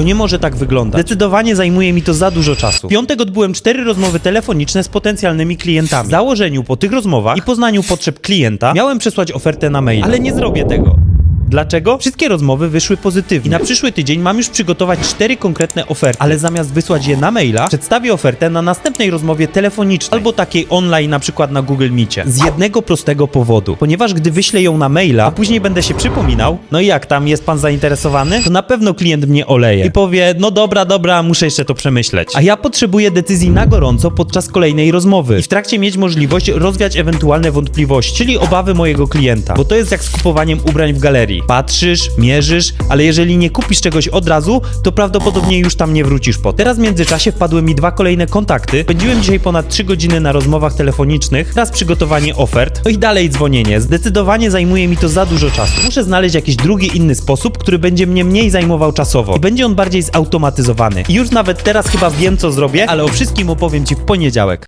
To nie może tak wyglądać. Zdecydowanie zajmuje mi to za dużo czasu. W piątek odbyłem cztery rozmowy telefoniczne z potencjalnymi klientami. W założeniu po tych rozmowach i poznaniu potrzeb klienta miałem przesłać ofertę na mail, ale nie zrobię tego. Dlaczego? Wszystkie rozmowy wyszły pozytywnie. I na przyszły tydzień mam już przygotować cztery konkretne oferty, ale zamiast wysłać je na maila, przedstawię ofertę na następnej rozmowie telefonicznej albo takiej online, na przykład na Google Meetie. Z jednego prostego powodu. Ponieważ gdy wyślę ją na maila, a później będę się przypominał, no i jak tam jest pan zainteresowany, to na pewno klient mnie oleje i powie, no dobra, dobra, muszę jeszcze to przemyśleć. A ja potrzebuję decyzji na gorąco podczas kolejnej rozmowy i w trakcie mieć możliwość rozwiać ewentualne wątpliwości, czyli obawy mojego klienta, bo to jest jak z kupowaniem ubrań w galerii. Patrzysz, mierzysz, ale jeżeli nie kupisz czegoś od razu, to prawdopodobnie już tam nie wrócisz po. Teraz w międzyczasie wpadły mi dwa kolejne kontakty. Spędziłem dzisiaj ponad 3 godziny na rozmowach telefonicznych, teraz przygotowanie ofert, no i dalej dzwonienie. Zdecydowanie zajmuje mi to za dużo czasu. Muszę znaleźć jakiś drugi inny sposób, który będzie mnie mniej zajmował czasowo i będzie on bardziej zautomatyzowany. I już nawet teraz chyba wiem co zrobię, ale o wszystkim opowiem Ci w poniedziałek.